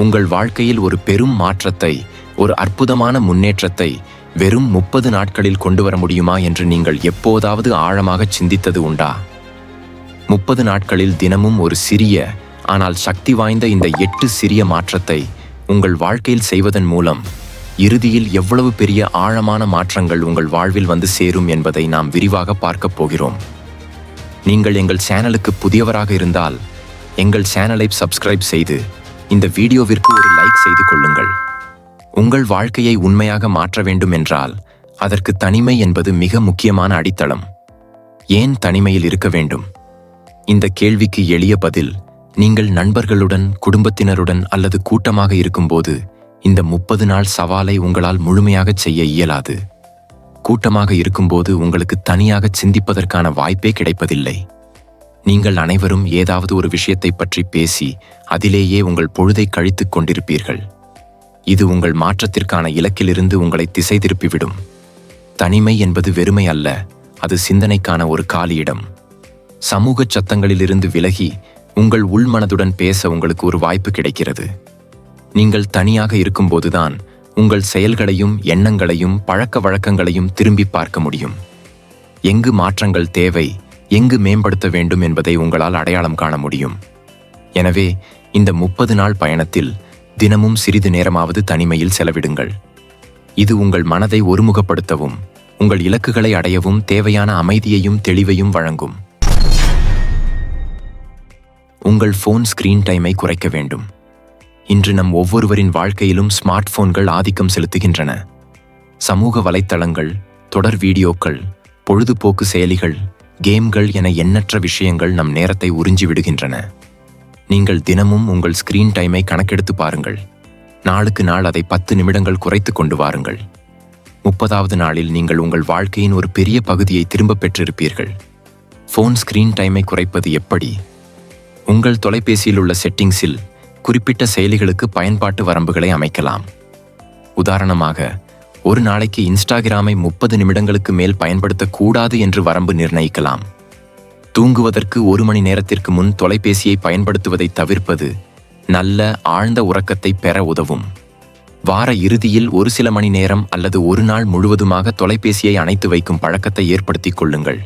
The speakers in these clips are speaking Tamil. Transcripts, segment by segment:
உங்கள் வாழ்க்கையில் ஒரு பெரும் மாற்றத்தை ஒரு அற்புதமான முன்னேற்றத்தை வெறும் முப்பது நாட்களில் கொண்டு வர முடியுமா என்று நீங்கள் எப்போதாவது ஆழமாக சிந்தித்தது உண்டா? முப்பது நாட்களில் தினமும் ஒரு சிறிய ஆனால் சக்தி வாய்ந்த இந்த எட்டு சிறிய மாற்றத்தை உங்கள் வாழ்க்கையில் செய்வதன் மூலம் இறுதியில் எவ்வளவு பெரிய ஆழமான மாற்றங்கள் உங்கள் வாழ்வில் வந்து சேரும் என்பதை நாம் விரிவாக பார்க்கப் போகிறோம். நீங்கள் எங்கள் சேனலுக்கு புதியவராக இருந்தால் எங்கள் சேனலை சப்ஸ்கிரைப் செய்து இந்த வீடியோவிற்கு ஒரு லைக் செய்து கொள்ளுங்கள். உங்கள் வாழ்க்கையை உண்மையாக மாற்ற வேண்டும் என்றால் அதற்கு தனிமை என்பது மிக முக்கியமான அடித்தளம். ஏன் தனிமையில் இருக்க வேண்டும்? இந்த கேள்விக்கு எளிய பதில் நீங்கள் நண்பர்களுடன் குடும்பத்தினருடன் அல்லது கூட்டமாக இருக்கும்போது இந்த முப்பது நாள் சவாலை உங்களால் முழுமையாகச் செய்ய இயலாது. கூட்டமாக இருக்கும்போது உங்களுக்கு தனியாக சிந்திப்பதற்கான வாய்ப்பே கிடைப்பதில்லை. நீங்கள் அனைவரும் ஏதாவது ஒரு விஷயத்தை பற்றி பேசி அதிலேயே உங்கள் பொழுதை கழித்துக் கொண்டிருப்பீர்கள். இது உங்கள் மாற்றத்திற்கான இலக்கிலிருந்து உங்களை திசை திருப்பிவிடும் தனிமை என்பது வெறுமை அல்ல அது சிந்தனைக்கான ஒரு காலியிடம். சமூக சத்தங்களிலிருந்து விலகி உங்கள் உள்மனதுடன் பேச உங்களுக்கு ஒரு வாய்ப்பு கிடைக்கிறது. நீங்கள் தனியாக இருக்கும்போதுதான் உங்கள் செயல்களையும் எண்ணங்களையும் பழக்க வழக்கங்களையும் திரும்பி பார்க்க முடியும். எங்கு மாற்றங்கள் தேவை எங்கு மேம்படுத்த வேண்டும் என்பதை உங்களால் அடையாளம் காண முடியும். எனவே இந்த முப்பது நாள் பயணத்தில் தினமும் சிறிது நேரமாவது தனிமையில் செலவிடுங்கள். இது உங்கள் மனதை ஒருமுகப்படுத்தவும் உங்கள் இலக்குகளை அடையவும் தேவையான அமைதியையும் தெளிவையும் வழங்கும். உங்கள் ஃபோன் ஸ்கிரீன் டைமை குறைக்க வேண்டும். இன்று நம் ஒவ்வொருவரின் வாழ்க்கையிலும் ஸ்மார்ட் போன்கள் ஆதிக்கம் செலுத்துகின்றன. சமூக வலைத்தளங்கள் தொடர் வீடியோக்கள் பொழுதுபோக்கு செயலிகள் கேம்கள் என எண்ணற்ற விஷயங்கள் நம் நேரத்தை உறிஞ்சி விடுகின்றன. நீங்கள் தினமும் உங்கள் ஸ்கிரீன் டைமை கணக்கெடுத்து பாருங்கள். நாளுக்கு நாள் அதை பத்து நிமிடங்கள் குறைத்து கொண்டு வாருங்கள். முப்பதாவது நாளில் நீங்கள் உங்கள் வாழ்க்கையின் ஒரு பெரிய பகுதியை திரும்பப் பெற்றிருப்பீர்கள். ஃபோன் ஸ்கிரீன் டைமை குறைப்பது எப்படி? உங்கள் தொலைபேசியில் உள்ள செட்டிங்ஸில் குறிப்பிட்ட செயலிகளுக்கு பயன்பாட்டு வரம்புகளை அமைக்கலாம். உதாரணமாக ஒரு நாளைக்கு இன்ஸ்டாகிராமை முப்பது நிமிடங்களுக்கு மேல் பயன்படுத்தக்கூடாது என்று வரம்பு நிர்ணயிக்கலாம். தூங்குவதற்கு ஒரு மணி நேரத்திற்கு முன் தொலைபேசியை பயன்படுத்துவதை தவிர்ப்பது நல்ல ஆழ்ந்த உறக்கத்தை பெற உதவும். வார இறுதியில் ஒரு சில மணி நேரம் அல்லது ஒரு நாள் முழுவதுமாக தொலைபேசியை அணைத்து வைக்கும் பழக்கத்தை ஏற்படுத்திக் கொள்ளுங்கள்.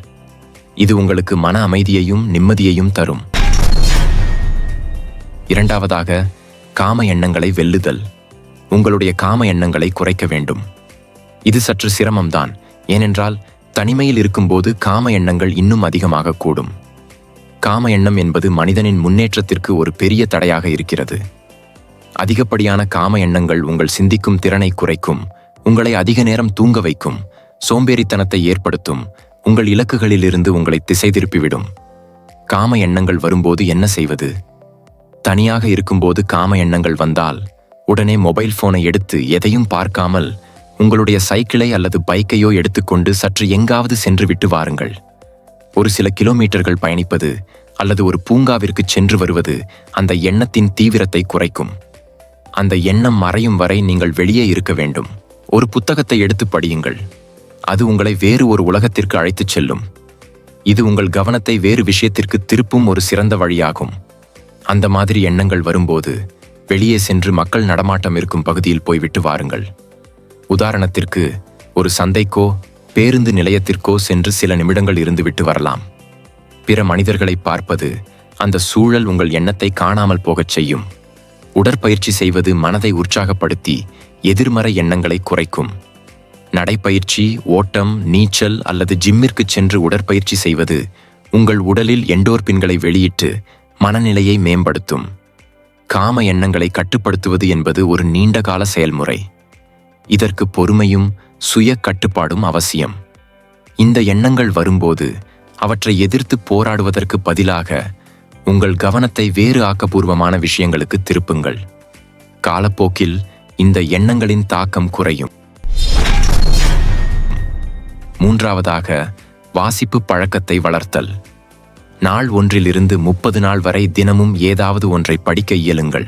இது உங்களுக்கு மன அமைதியையும் நிம்மதியையும் தரும். இரண்டாவதாக காம எண்ணங்களை வெல்லுதல். உங்களுடைய காம எண்ணங்களை குறைக்க வேண்டும். இது சற்று சிரமம்தான். ஏனென்றால் தனிமையில் இருக்கும்போது காம எண்ணங்கள் இன்னும் அதிகமாக கூடும். காம எண்ணம் என்பது மனிதனின் முன்னேற்றத்திற்கு ஒரு பெரிய தடையாக இருக்கிறது. அதிகப்படியான காம எண்ணங்கள் உங்கள் சிந்திக்கும் திறனை குறைக்கும் உங்களை அதிக நேரம் தூங்க வைக்கும் சோம்பேறித்தனத்தை ஏற்படுத்தும் உங்கள் இலக்குகளிலிருந்து உங்களை திசை திருப்பிவிடும். காம எண்ணங்கள் வரும்போது என்ன செய்வது? தனியாக இருக்கும்போது காம எண்ணங்கள் வந்தால் உடனே மொபைல் போனை எடுத்து எதையும் பார்க்காமல் உங்களுடைய சைக்கிளை அல்லது பைக்கையோ எடுத்துக்கொண்டு சற்று எங்காவது சென்று விட்டு வாருங்கள். ஒரு சில கிலோமீட்டர்கள் பயணிப்பது அல்லது ஒரு பூங்காவிற்கு சென்று வருவது அந்த எண்ணத்தின் தீவிரத்தை குறைக்கும். அந்த எண்ணம் மறையும் வரை நீங்கள் வெளியே இருக்க வேண்டும். ஒரு புத்தகத்தை எடுத்து படியுங்கள். அது உங்களை வேறு ஒரு உலகத்திற்கு அழைத்துச் செல்லும். இது உங்கள் கவனத்தை வேறு விஷயத்திற்கு திருப்பும் ஒரு சிறந்த வழியாகும். அந்த மாதிரி எண்ணங்கள் வரும்போது வெளியே சென்று மக்கள் நடமாட்டம் இருக்கும் பகுதியில் போய்விட்டு வாருங்கள். உதாரணத்திற்கு ஒரு சந்தைக்கோ பேருந்து நிலையத்திற்கோ சென்று சில நிமிடங்கள் இருந்துவிட்டு வரலாம். பிற மனிதர்களை பார்ப்பது அந்த சூழல் உங்கள் எண்ணத்தை காணாமல் போகச் செய்யும். உடற்பயிற்சி செய்வது மனதை உற்சாகப்படுத்தி எதிர்மறை எண்ணங்களை குறைக்கும். நடைப்பயிற்சி ஓட்டம் நீச்சல் அல்லது ஜிம்மிற்கு சென்று உடற்பயிற்சி செய்வது உங்கள் உடலில் எண்டோர்பின்களை வெளியிட்டு மனநிலையை மேம்படுத்தும். காம எண்ணங்களை கட்டுப்படுத்துவது என்பது ஒரு நீண்டகால செயல்முறை. இதற்கு பொறுமையும் சுய கட்டுப்பாடும் அவசியம். இந்த எண்ணங்கள் வரும்போது அவற்றை எதிர்த்து போராடுவதற்கு பதிலாக உங்கள் கவனத்தை வேறு ஆக்கப்பூர்வமான விஷயங்களுக்கு திருப்புங்கள். காலப்போக்கில் இந்த எண்ணங்களின் தாக்கம் குறையும். மூன்றாவதாக வாசிப்பு பழக்கத்தை வளர்த்தல். நாள் ஒன்றிலிருந்து முப்பது நாள் வரை தினமும் ஏதாவது ஒன்றை படிக்க இயலுங்கள்.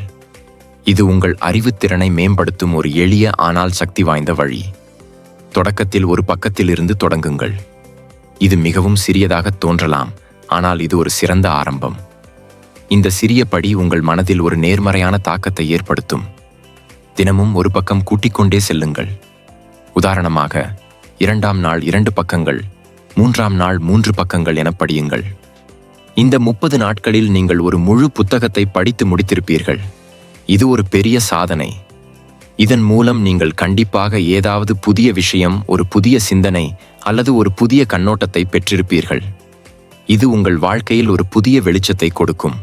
இது உங்கள் அறிவுத்திறனை மேம்படுத்தும் ஒரு எளிய ஆனால் சக்தி வாய்ந்த வழி. தொடக்கத்தில் ஒரு பக்கத்திலிருந்து தொடங்குங்கள். இது மிகவும் சிறியதாக தோன்றலாம் ஆனால் இது ஒரு சிறந்த ஆரம்பம். இந்த சிறிய படி உங்கள் மனதில் ஒரு நேர்மறையான தாக்கத்தை ஏற்படுத்தும். தினமும் ஒரு பக்கம் கூட்டிக் கொண்டே செல்லுங்கள். உதாரணமாக இரண்டாம் நாள் இரண்டு பக்கங்கள் மூன்றாம் நாள் மூன்று பக்கங்கள் என படியுங்கள். இந்த முப்பது நாட்களில் நீங்கள் ஒரு முழு புத்தகத்தை படித்து முடித்திருப்பீர்கள். இது ஒரு பெரிய சாதனை. இதன் மூலம் நீங்கள் கண்டிப்பாக ஏதாவது புதிய விஷயம் ஒரு புதிய சிந்தனை அல்லது ஒரு புதிய கண்ணோட்டத்தை பெற்றிருப்பீர்கள். இது உங்கள் வாழ்க்கையில் ஒரு புதிய வெளிச்சத்தை கொடுக்கும்.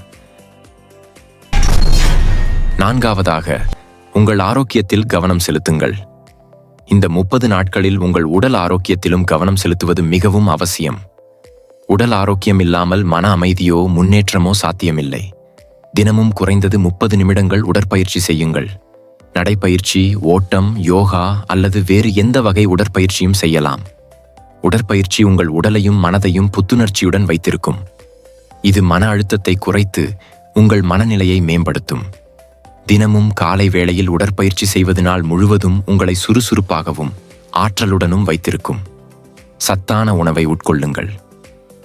நான்காவதாக உங்கள் ஆரோக்கியத்தில் கவனம் செலுத்துங்கள். இந்த முப்பது நாட்களில் உங்கள் உடல் ஆரோக்கியத்திலும் கவனம் செலுத்துவது மிகவும் அவசியம். உடல் ஆரோக்கியம் இல்லாமல் மன அமைதியோ முன்னேற்றமோ சாத்தியமில்லை. தினமும் குறைந்தது முப்பது நிமிடங்கள் உடற்பயிற்சி செய்யுங்கள். நடைப்பயிற்சி ஓட்டம் யோகா அல்லது வேறு எந்த வகை உடற்பயிற்சியும் செய்யலாம். உடற்பயிற்சி உங்கள் உடலையும் மனதையும் புத்துணர்ச்சியுடன் வைத்திருக்கும். இது மன அழுத்தத்தை குறைத்து உங்கள் மனநிலையை மேம்படுத்தும். தினமும் காலை வேளையில் உடற்பயிற்சி செய்வது நாள் முழுவதும் உங்களை சுறுசுறுப்பாகவும் ஆற்றலுடனும் வைத்திருக்கும். சத்தான உணவை உட்கொள்ளுங்கள்.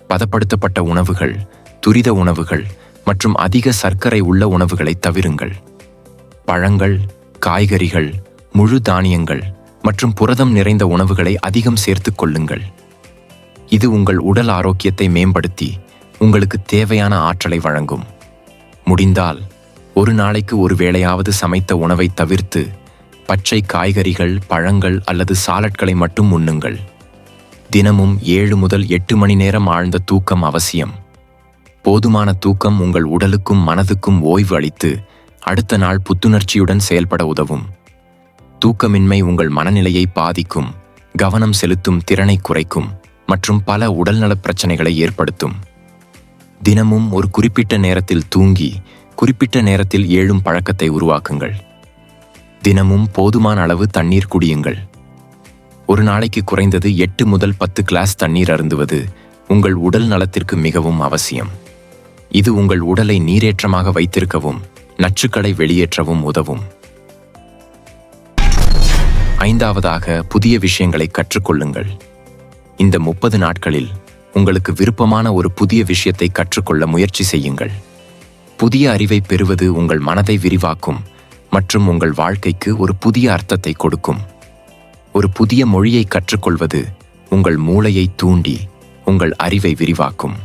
பதப்படுத்தப்பட்ட உணவுகள் துரித உணவுகள் மற்றும் அதிக சர்க்கரை உள்ள உணவுகளை தவிருங்கள். பழங்கள் காய்கறிகள் முழு தானியங்கள் மற்றும் புரதம் நிறைந்த உணவுகளை அதிகம் சேர்த்துக் கொள்ளுங்கள். இது உங்கள் உடல் ஆரோக்கியத்தை மேம்படுத்தி உங்களுக்கு தேவையான ஆற்றலை வழங்கும். முடிந்தால் ஒரு நாளைக்கு ஒரு வேளையாவது சமைத்த உணவை தவிர்த்து பச்சை காய்கறிகள் பழங்கள் அல்லது சாலட்களை மட்டும் உண்ணுங்கள். தினமும் ஏழு முதல் எட்டு மணி நேரம் ஆழ்ந்த தூக்கம் அவசியம். போதுமான தூக்கம் உங்கள் உடலுக்கும் மனதுக்கும் ஓய்வு அளித்து அடுத்த நாள் புத்துணர்ச்சியுடன் செயல்பட உதவும். தூக்கமின்மை உங்கள் மனநிலையை பாதிக்கும் கவனம் செலுத்தும் திறனை குறைக்கும் மற்றும் பல உடல்நலப் பிரச்சனைகளை ஏற்படுத்தும். தினமும் ஒரு குறிப்பிட்ட நேரத்தில் தூங்கி குறிப்பிட்ட நேரத்தில் ஏழும் பழக்கத்தை உருவாக்குங்கள். தினமும் போதுமான அளவு தண்ணீர் குடியுங்கள். ஒரு நாளைக்கு குறைந்தது எட்டு முதல் பத்து கிளாஸ் தண்ணீர் அருந்துவது உங்கள் உடல் நலத்திற்கு மிகவும் அவசியம். இது உங்கள் உடலை நீரேற்றமாக வைத்திருக்கவும் நச்சுக்களை வெளியேற்றவும் உதவும். ஐந்தாவதாக புதிய விஷயங்களை கற்றுக்கொள்ளுங்கள். இந்த முப்பது நாட்களில் உங்களுக்கு விருப்பமான ஒரு புதிய விஷயத்தை கற்றுக்கொள்ள முயற்சி செய்யுங்கள். புதிய அறிவை பெறுவது உங்கள் மனதை விரிவாக்கும் மற்றும் உங்கள் வாழ்க்கைக்கு ஒரு புதிய அர்த்தத்தை கொடுக்கும். ஒரு புதிய மொழியை கற்றுக்கொள்வது உங்கள் மூளையை தூண்டி உங்கள் அறிவை விரிவாக்கும்.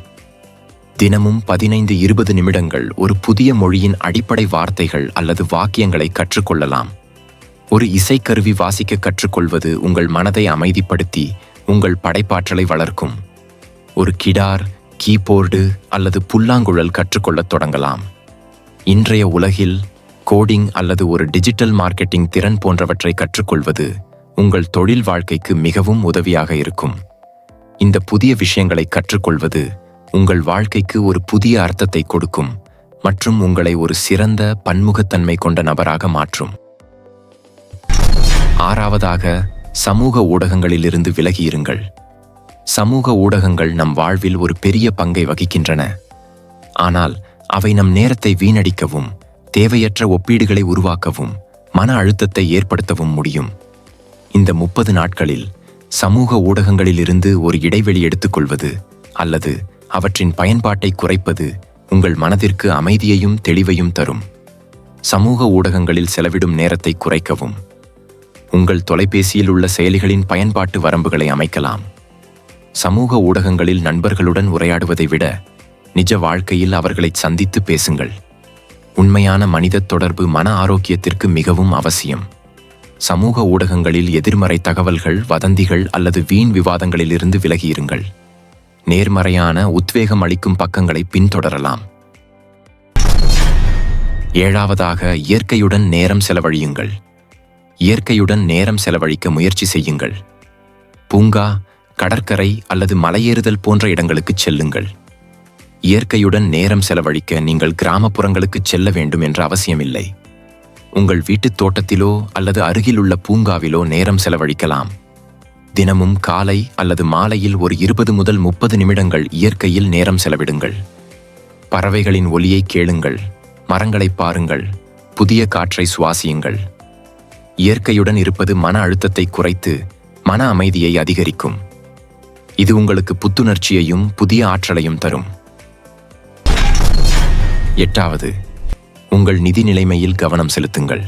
தினமும் பதினைந்து இருபது நிமிடங்கள் ஒரு புதிய மொழியின் அடிப்படை வார்த்தைகள் அல்லது வாக்கியங்களை கற்றுக்கொள்ளலாம். ஒரு இசைக்கருவி வாசிக்க கற்றுக்கொள்வது உங்கள் மனதை அமைதிப்படுத்தி உங்கள் படைப்பாற்றலை வளர்க்கும். ஒரு கிடார் கீபோர்டு அல்லது புல்லாங்குழல் கற்றுக்கொள்ளத் தொடங்கலாம். இன்றைய உலகில் கோடிங் அல்லது ஒரு டிஜிட்டல் மார்க்கெட்டிங் திறன் போன்றவற்றை கற்றுக்கொள்வது உங்கள் தொழில் வாழ்க்கைக்கு மிகவும் உதவியாக இருக்கும். இந்த புதிய விஷயங்களை கற்றுக்கொள்வது உங்கள் வாழ்க்கைக்கு ஒரு புதிய அர்த்தத்தை கொடுக்கும் மற்றும் உங்களை ஒரு சிறந்த பன்முகத்தன்மை கொண்ட நபராக மாற்றும். ஆறாவதாக சமூக ஊடகங்களிலிருந்து விலகியிருங்கள். சமூக ஊடகங்கள் நம் வாழ்வில் ஒரு பெரிய பங்கை வகிக்கின்றன. ஆனால் அவை நம் நேரத்தை வீணடிக்கவும் தேவையற்ற ஒப்பீடுகளை உருவாக்கவும் மன அழுத்தத்தை ஏற்படுத்தவும் முடியும். இந்த முப்பது நாட்களில் சமூக ஊடகங்களிலிருந்து ஒரு இடைவெளி எடுத்துக்கொள்வது அல்லது அவற்றின் பயன்பாட்டை குறைப்பது உங்கள் மனதிற்கு அமைதியையும் தெளிவையும் தரும். சமூக ஊடகங்களில் செலவிடும் நேரத்தை குறைக்கவும். உங்கள் தொலைபேசியில் உள்ள செயலிகளின் பயன்பாட்டு வரம்புகளை அமைக்கலாம். சமூக ஊடகங்களில் நண்பர்களுடன் உரையாடுவதை விட நிஜ வாழ்க்கையில் அவர்களை சந்தித்து பேசுங்கள். உண்மையான மனித தொடர்பு மன ஆரோக்கியத்திற்கு மிகவும் அவசியம். சமூக ஊடகங்களில் எதிர்மறை தகவல்கள் வதந்திகள் அல்லது வீண் விவாதங்களிலிருந்து விலகியிருங்கள். நேர்மறையான உத்வேகம் அளிக்கும் பக்கங்களை பின்தொடரலாம். ஏழாவதாக இயற்கையுடன் நேரம் செலவழியுங்கள். இயற்கையுடன் நேரம் செலவழிக்க முயற்சி செய்யுங்கள். பூங்கா கடற்கரை அல்லது மலையேறுதல் போன்ற இடங்களுக்கு செல்லுங்கள். இயற்கையுடன் நேரம் செலவழிக்க நீங்கள் கிராமப்புறங்களுக்கு செல்ல வேண்டும் என்ற அவசியமில்லை. உங்கள் வீட்டுத் தோட்டத்திலோ அல்லது அருகிலுள்ள பூங்காவிலோ நேரம் செலவழிக்கலாம். தினமும் காலை அல்லது மாலையில் ஒரு இருபது முதல் முப்பது நிமிடங்கள் இயற்கையில் நேரம் செலவிடுங்கள். பறவைகளின் ஒலியை கேளுங்கள் மரங்களை பாருங்கள் புதிய காற்றை சுவாசியுங்கள். இயற்கையுடன் இருப்பது மன அழுத்தத்தை குறைத்து மன அமைதியை அதிகரிக்கும். இது உங்களுக்கு புத்துணர்ச்சியையும் புதிய ஆற்றலையும் தரும். எட்டாவது உங்கள் நிதி நிலைமையில் கவனம் செலுத்துங்கள்.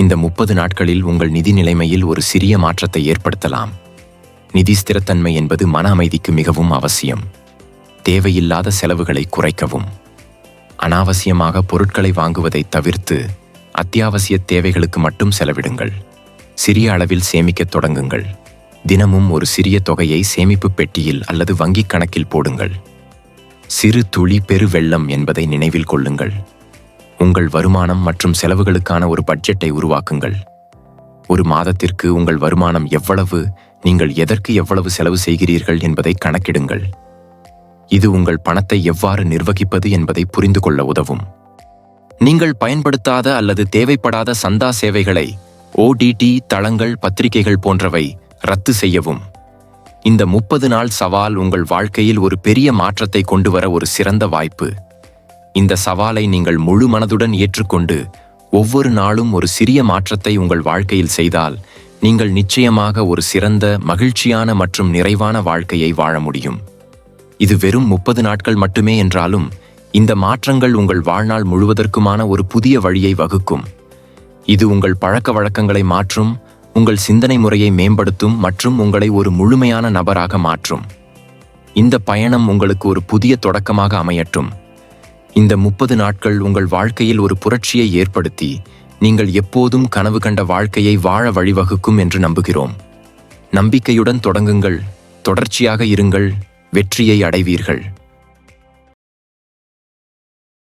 இந்த முப்பது நாட்களில் உங்கள் நிதி நிலைமையில் ஒரு சிறிய மாற்றத்தை ஏற்படுத்தலாம். நிதி ஸ்திரத்தன்மை என்பது மன அமைதிக்கு மிகவும் அவசியம். தேவையில்லாத செலவுகளை குறைக்கவும். அனாவசியமாக பொருட்களை வாங்குவதை தவிர்த்து அத்தியாவசிய தேவைகளுக்கு மட்டும் செலவிடுங்கள். சிறிய அளவில் சேமிக்கத் தொடங்குங்கள். தினமும் ஒரு சிறிய தொகையை சேமிப்பு பெட்டியில் அல்லது வங்கிக் கணக்கில் போடுங்கள். சிறு துளி பெரு வெள்ளம் என்பதை நினைவில் கொள்ளுங்கள். உங்கள் வருமானம் மற்றும் செலவுகளுக்கான ஒரு பட்ஜெட்டை உருவாக்குங்கள். ஒரு மாதத்திற்கு உங்கள் வருமானம் எவ்வளவு நீங்கள் எதற்கு எவ்வளவு செலவு செய்கிறீர்கள் என்பதை கணக்கிடுங்கள். இது உங்கள் பணத்தை எவ்வாறு நிர்வகிப்பது என்பதை புரிந்து கொள்ள உதவும். நீங்கள் பயன்படுத்தாத அல்லது தேவைப்படாத சந்தா சேவைகளை ஓடிடி தளங்கள் பத்திரிகைகள் போன்றவை ரத்து செய்யவும். இந்த முப்பது நாள் சவால் உங்கள் வாழ்க்கையில் ஒரு பெரிய மாற்றத்தை கொண்டு வர ஒரு சிறந்த வாய்ப்பு. இந்த சவாலை நீங்கள் முழு மனதுடன் ஏற்றுக்கொண்டு ஒவ்வொரு நாளும் ஒரு சிறிய மாற்றத்தை உங்கள் வாழ்க்கையில் செய்தால் நீங்கள் நிச்சயமாக ஒரு சிறந்த மகிழ்ச்சியான மற்றும் நிறைவான வாழ்க்கையை வாழ முடியும். இது வெறும் முப்பது நாட்கள் மட்டுமே என்றாலும் இந்த மாற்றங்கள் உங்கள் வாழ்நாள் முழுவதற்குமான ஒரு புதிய வழியை வகுக்கும். இது உங்கள் பழக்க வழக்கங்களை மாற்றும் உங்கள் சிந்தனை முறையை மேம்படுத்தும் மற்றும் உங்களை ஒரு முழுமையான நபராக மாற்றும். இந்த பயணம் உங்களுக்கு ஒரு புதிய தொடக்கமாக அமையட்டும். இந்த முப்பது நாட்கள் உங்கள் வாழ்க்கையில் ஒரு புரட்சியை ஏற்படுத்தி நீங்கள் எப்போதும் கனவு கண்ட வாழ்க்கையை வாழ வழிவகுக்கும் என்று நம்புகிறோம். நம்பிக்கையுடன் தொடங்குங்கள் தொடர்ச்சியாக இருங்கள் வெற்றியை அடைவீர்கள்.